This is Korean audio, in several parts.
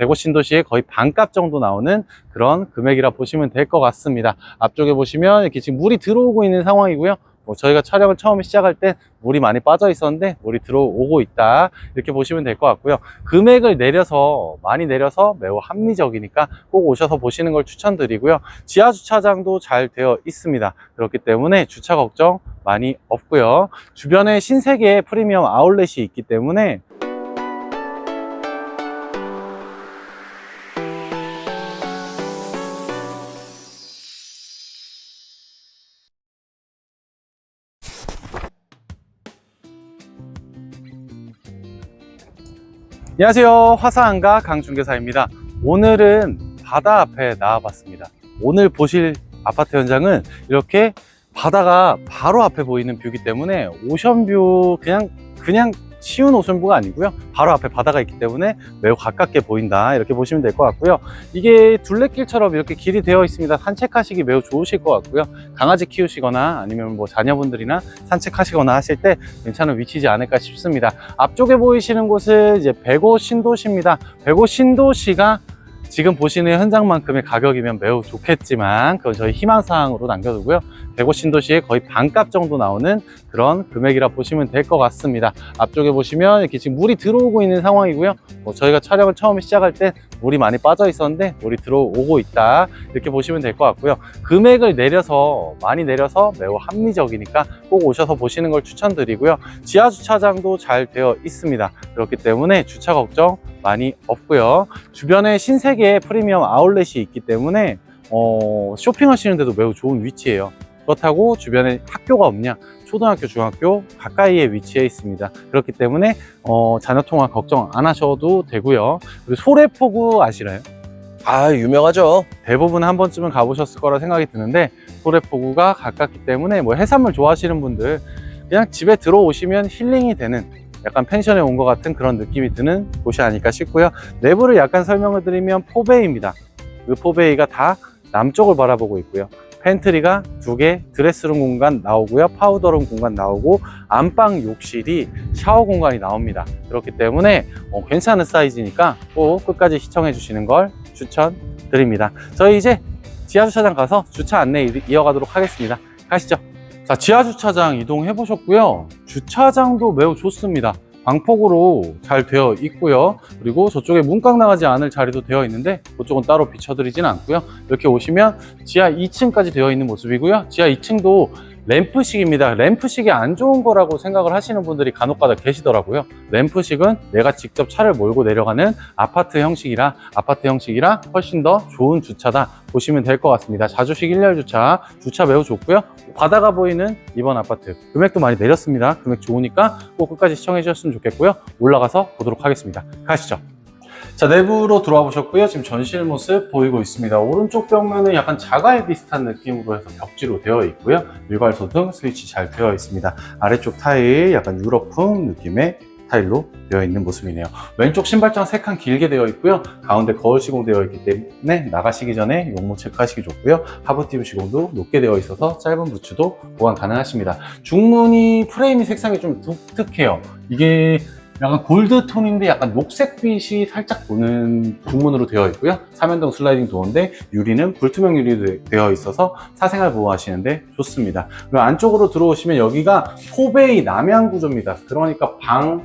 대구 신도시의 거의 반값 정도 나오는 그런 금액이라 보시면 될 것 같습니다. 앞쪽에 보시면 이렇게 지금 물이 들어오고 있는 상황이고요. 뭐 저희가 촬영을 처음에 시작할 때 물이 많이 빠져 있었는데 물이 들어오고 있다. 이렇게 보시면 될 것 같고요. 금액을 내려서 많이 내려서 매우 합리적이니까 꼭 오셔서 보시는 걸 추천드리고요. 지하 주차장도 잘 되어 있습니다. 그렇기 때문에 주차 걱정 많이 없고요. 주변에 신세계 프리미엄 아울렛이 있기 때문에 안녕하세요. 화사한가 강중개사입니다. 오늘은 바다 앞에 나와봤습니다. 오늘 보실 아파트 현장은 이렇게 바다가 바로 앞에 보이는 뷰이기 때문에 오션뷰 그냥 그냥 쉬운 오션뷰가 아니고요. 바로 앞에 바다가 있기 때문에 매우 가깝게 보인다 이렇게 보시면 될 것 같고요. 이게 둘레길처럼 이렇게 길이 되어 있습니다. 산책하시기 매우 좋으실 것 같고요. 강아지 키우시거나 아니면 뭐 자녀분들이나 산책하시거나 하실 때 괜찮은 위치지 않을까 싶습니다. 앞쪽에 보이시는 곳은 이제 백오 신도시입니다. 백오 신도시가 지금 보시는 현장만큼의 가격이면 매우 좋겠지만 그건 저희 희망사항으로 남겨두고요. 백오 신도시의 거의 반값 정도 나오는 그런 금액이라 보시면 될 것 같습니다. 앞쪽에 보시면 이렇게 지금 물이 들어오고 있는 상황이고요. 뭐 저희가 촬영을 처음에 시작할 때 물이 많이 빠져 있었는데 물이 들어오고 있다 이렇게 보시면 될 것 같고요. 금액을 내려서 많이 내려서 매우 합리적이니까 꼭 오셔서 보시는 걸 추천드리고요. 지하 주차장도 잘 되어 있습니다. 그렇기 때문에 주차 걱정 많이 없고요. 주변에 신세계 프리미엄 아울렛이 있기 때문에 어, 쇼핑하시는데도 매우 좋은 위치예요. 그렇다고 주변에 학교가 없냐? 초등학교, 중학교 가까이에 위치해 있습니다. 그렇기 때문에 어, 자녀 통화 걱정 안 하셔도 되고요. 그리고 소래포구 아시나요? 아 유명하죠. 대부분 한 번쯤은 가보셨을 거라 생각이 드는데 소래포구가 가깝기 때문에 뭐 해산물 좋아하시는 분들 그냥 집에 들어오시면 힐링이 되는 약간 펜션에 온 것 같은 그런 느낌이 드는 곳이 아닐까 싶고요. 내부를 약간 설명을 드리면 포베이입니다. 그 포베이가 다 남쪽을 바라보고 있고요. 팬트리가 두 개, 드레스룸 공간 나오고요. 파우더룸 공간 나오고 안방 욕실이 샤워 공간이 나옵니다. 그렇기 때문에 어, 괜찮은 사이즈니까 꼭 끝까지 시청해 주시는 걸 추천드립니다. 저희 이제 지하 주차장 가서 주차 안내 이- 이어가도록 하겠습니다. 가시죠. 자, 지하 주차장 이동해 보셨고요. 주차장도 매우 좋습니다. 광폭으로 잘 되어 있고요. 그리고 저쪽에 문각 나가지 않을 자리도 되어 있는데 그쪽은 따로 비춰드리진 않고요. 이렇게 오시면 지하 2층까지 되어 있는 모습이고요. 지하 2층도 램프식입니다. 램프식이 안 좋은 거라고 생각을 하시는 분들이 간혹가다 계시더라고요. 램프식은 내가 직접 차를 몰고 내려가는 아파트 형식이라 아파트 형식이라 훨씬 더 좋은 주차다 보시면 될 것 같습니다. 자주식 1열 주차 주차 매우 좋고요. 바다가 보이는 이번 아파트 금액도 많이 내렸습니다. 금액 좋으니까 꼭 끝까지 시청해 주셨으면 좋겠고요. 올라가서 보도록 하겠습니다. 가시죠. 자 내부로 들어와 보셨고요. 지금 전실 모습 보이고 있습니다. 오른쪽 벽면은 약간 자갈 비슷한 느낌으로 해서 벽지로 되어 있고요. 일괄소 등 스위치 잘 되어 있습니다. 아래쪽 타일 약간 유럽풍 느낌의 타일로 되어 있는 모습이네요. 왼쪽 신발장 3칸 길게 되어 있고요. 가운데 거울 시공 되어 있기 때문에 나가시기 전에 용모 체크하시기 좋고요. 하부 티브 시공도 높게 되어 있어서 짧은 부츠도 보관 가능하십니다. 중문이 프레임이 색상이 좀 독특해요. 이게 약간 골드 톤인데 약간 녹색빛이 살짝 도는 중문으로 되어 있고요. 삼연동 슬라이딩 도어인데 유리는 불투명 유리로 되어 있어서 사생활 보호하시는데 좋습니다. 그리고 안쪽으로 들어오시면 여기가 포베이 남향 구조입니다. 그러니까 방,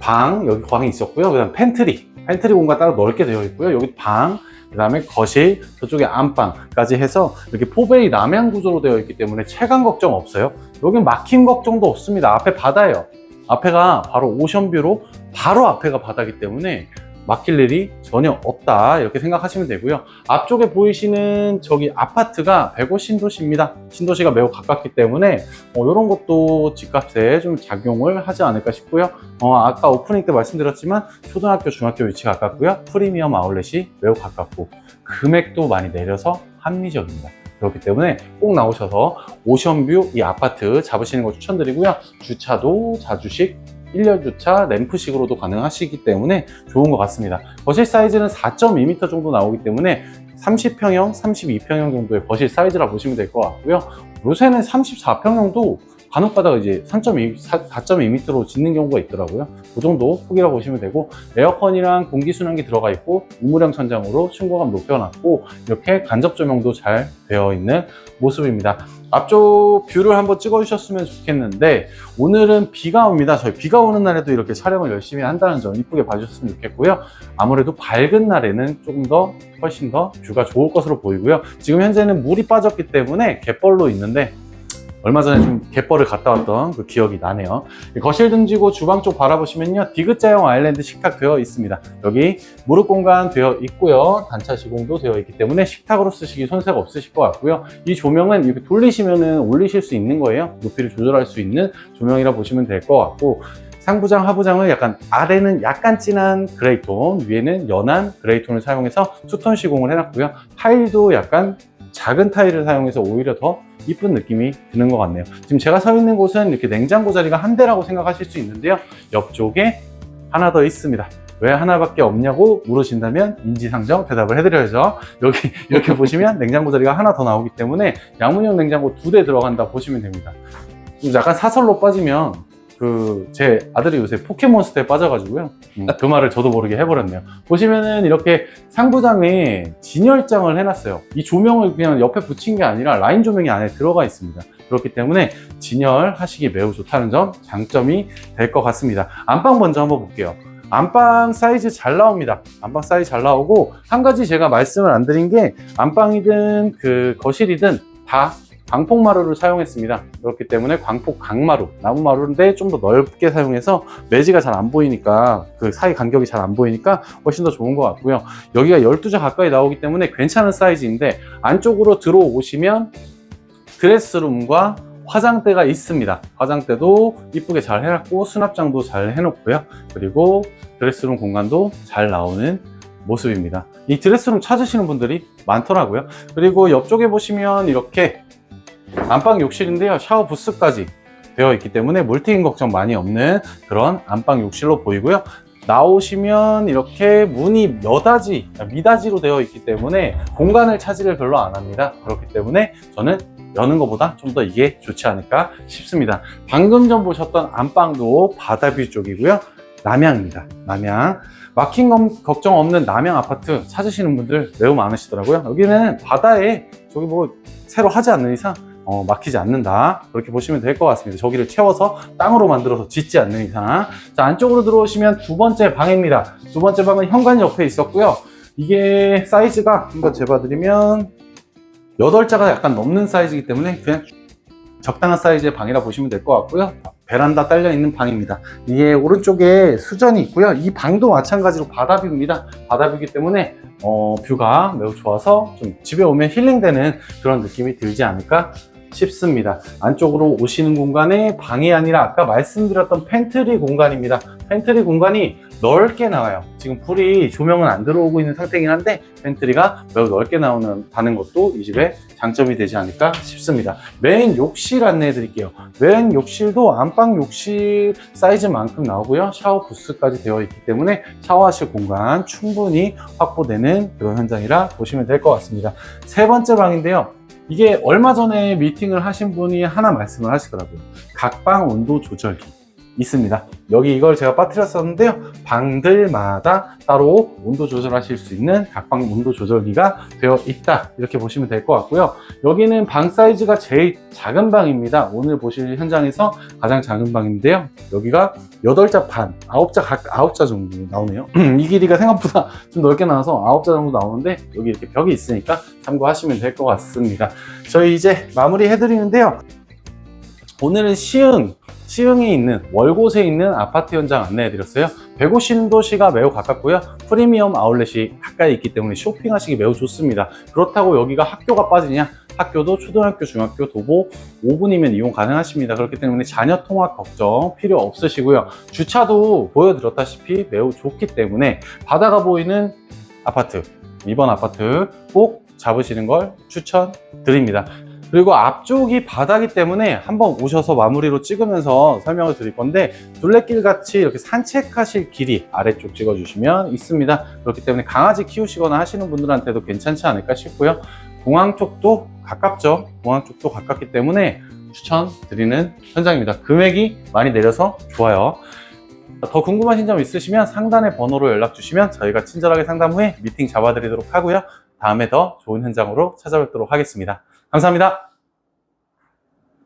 방, 여기 방이 있었고요. 그 다음 팬트리, 팬트리 공간 따로 넓게 되어 있고요. 여기 방, 그 다음에 거실, 저쪽에 안방까지 해서 이렇게 포베이 남향 구조로 되어 있기 때문에 체감 걱정 없어요. 여긴 막힘 걱정도 없습니다. 앞에 바다예요. 앞에가 바로 오션뷰로 바로 앞에가 바다기 때문에 막힐 일이 전혀 없다 이렇게 생각하시면 되고요. 앞쪽에 보이시는 저기 아파트가 백오 신도시입니다. 신도시가 매우 가깝기 때문에 이런 것도 집값에 좀 작용을 하지 않을까 싶고요. 어, 아까 오프닝 때 말씀드렸지만 초등학교 중학교 위치 가깝고요. 프리미엄 아울렛이 매우 가깝고 금액도 많이 내려서 합리적입니다 그렇기 때문에 꼭 나오셔서 오션뷰 이 아파트 잡으시는 거 추천드리고요. 주차도 자주식 1열 주차 램프식으로도 가능하시기 때문에 좋은 것 같습니다. 거실 사이즈는 4.2m 정도 나오기 때문에 30평형, 32평형 정도의 거실 사이즈라 보시면 될 것 같고요. 요새는 34평형도 간혹 가다가 이제 3.2, 4.2m로 짓는 경우가 있더라고요. 그 정도 폭이라고 보시면 되고 에어컨이랑 공기순환기 들어가 있고 우물형 천장으로 층고감 높여놨고 이렇게 간접 조명도 잘 되어 있는 모습입니다. 앞쪽 뷰를 한번 찍어주셨으면 좋겠는데 오늘은 비가 옵니다. 저희 비가 오는 날에도 이렇게 촬영을 열심히 한다는 점 이쁘게 봐주셨으면 좋겠고요. 아무래도 밝은 날에는 조금 더 훨씬 더 뷰가 좋을 것으로 보이고요. 지금 현재는 물이 빠졌기 때문에 갯벌로 있는데 얼마 전에 좀 갯벌을 갔다 왔던 그 기억이 나네요. 거실 등지고 주방 쪽 바라보시면요. 디귿자형 아일랜드 식탁 되어 있습니다. 여기 무릎 공간 되어 있고요. 단차 시공도 되어 있기 때문에 식탁으로 쓰시기 손색 없으실 것 같고요. 이 조명은 이렇게 돌리시면은 올리실 수 있는 거예요. 높이를 조절할 수 있는 조명이라 보시면 될 것 같고 상부장, 하부장을 약간 아래는 약간 진한 그레이톤, 위에는 연한 그레이톤을 사용해서 투톤 시공을 해놨고요. 타일도 약간 작은 타일을 사용해서 오히려 더 이쁜 느낌이 드는 것 같네요. 지금 제가 서 있는 곳은 이렇게 냉장고 자리가 한 대라고 생각하실 수 있는데요. 옆쪽에 하나 더 있습니다. 왜 하나밖에 없냐고 물으신다면 인지상정 대답을 해드려야죠. 여기 이렇게 보시면 냉장고 자리가 하나 더 나오기 때문에 양문형 냉장고 두 대 들어간다 보시면 됩니다. 좀 약간 사설로 빠지면 그 제 아들이 요새 포켓몬스터에 빠져가지고요. 음, 그 말을 저도 모르게 해버렸네요. 보시면은 이렇게 상부장에 진열장을 해놨어요. 이 조명을 그냥 옆에 붙인 게 아니라 라인 조명이 안에 들어가 있습니다. 그렇기 때문에 진열하시기 매우 좋다는 점 장점이 될 것 같습니다. 안방 먼저 한번 볼게요. 안방 사이즈 잘 나옵니다. 안방 사이즈 잘 나오고 한 가지 제가 말씀을 안 드린 게 안방이든 그 거실이든 다 광폭마루를 사용했습니다. 그렇기 때문에 광폭 강마루, 나무마루인데 좀 더 넓게 사용해서 매지가 잘 안 보이니까 그 사이 간격이 잘 안 보이니까 훨씬 더 좋은 것 같고요. 여기가 12자 가까이 나오기 때문에 괜찮은 사이즈인데 안쪽으로 들어오시면 드레스룸과 화장대가 있습니다. 화장대도 이쁘게 잘 해놨고 수납장도 잘 해놓고요. 그리고 드레스룸 공간도 잘 나오는 모습입니다. 이 드레스룸 찾으시는 분들이 많더라고요. 그리고 옆쪽에 보시면 이렇게 안방 욕실인데요. 샤워 부스까지 되어 있기 때문에 물튀김 걱정 많이 없는 그런 안방 욕실로 보이고요. 나오시면 이렇게 문이 여다지, 미다지로 되어 있기 때문에 공간을 차지를 별로 안 합니다. 그렇기 때문에 저는 여는 것보다 좀 더 이게 좋지 않을까 싶습니다. 방금 전 보셨던 안방도 바다뷰 쪽이고요. 남양입니다. 남양. 막힌 건 걱정 없는 남양 아파트 찾으시는 분들 매우 많으시더라고요. 여기는 바다에 저기 뭐 새로 하지 않는 이상 어, 막히지 않는다. 그렇게 보시면 될 것 같습니다. 저기를 채워서 땅으로 만들어서 짓지 않는 이상. 자, 안쪽으로 들어오시면 두 번째 방입니다. 두 번째 방은 현관이 옆에 있었고요. 이게 사이즈가 한번 재봐드리면 8자가 약간 넘는 사이즈이기 때문에 그냥 적당한 사이즈의 방이라 보시면 될 것 같고요. 베란다 딸려 있는 방입니다. 이게 오른쪽에 수전이 있고요. 이 방도 마찬가지로 바다뷰입니다. 바다뷰이기 때문에 어, 뷰가 매우 좋아서 좀 집에 오면 힐링되는 그런 느낌이 들지 않을까 싶습니다. 안쪽으로 오시는 공간에 방이 아니라 아까 말씀드렸던 팬트리 공간입니다. 팬트리 공간이 넓게 나와요. 지금 불이 조명은 안 들어오고 있는 상태이긴 한데 팬트리가 매우 넓게 나오는 다는 것도 이 집의 장점이 되지 않을까 싶습니다. 메인 욕실 안내해 드릴게요. 메인 욕실도 안방 욕실 사이즈만큼 나오고요. 샤워 부스까지 되어 있기 때문에 샤워하실 공간 충분히 확보되는 그런 현장이라 보시면 될 것 같습니다. 세 번째 방인데요. 이게 얼마 전에 미팅을 하신 분이 하나 말씀을 하시더라고요. 각방 온도 조절기 있습니다. 여기 이걸 제가 빠뜨렸었는데요. 방들마다 따로 온도 조절하실 수 있는 각방 온도 조절기가 되어 있다. 이렇게 보시면 될 것 같고요. 여기는 방 사이즈가 제일 작은 방입니다. 오늘 보실 현장에서 가장 작은 방인데요. 여기가 8자 반, 9자 각 9자 정도 나오네요. 이 길이가 생각보다 좀 넓게 나와서 9자 정도 나오는데 여기 이렇게 벽이 있으니까 참고하시면 될 것 같습니다. 저희 이제 마무리 해드리는데요. 오늘은 시흥, 시흥에 있는 월곶에 있는 아파트 현장 안내해드렸어요. 배고 신도시가 매우 가깝고요. 프리미엄 아울렛이 가까이 있기 때문에 쇼핑하시기 매우 좋습니다. 그렇다고 여기가 학교가 빠지냐? 학교도 초등학교, 중학교, 도보 5분이면 이용 가능하십니다. 그렇기 때문에 자녀 통학 걱정 필요 없으시고요. 주차도 보여드렸다시피 매우 좋기 때문에 바다가 보이는 아파트, 이번 아파트 꼭 잡으시는 걸 추천드립니다. 그리고 앞쪽이 바다기 때문에 한번 오셔서 마무리로 찍으면서 설명을 드릴 건데 둘레길 같이 이렇게 산책하실 길이 아래쪽 찍어주시면 있습니다. 그렇기 때문에 강아지 키우시거나 하시는 분들한테도 괜찮지 않을까 싶고요. 공항 쪽도 가깝죠. 공항 쪽도 가깝기 때문에 추천드리는 현장입니다. 금액이 많이 내려서 좋아요. 더 궁금하신 점 있으시면 상단의 번호로 연락 주시면 저희가 친절하게 상담 후에 미팅 잡아드리도록 하고요. 다음에 더 좋은 현장으로 찾아뵙도록 하겠습니다. 감사합니다.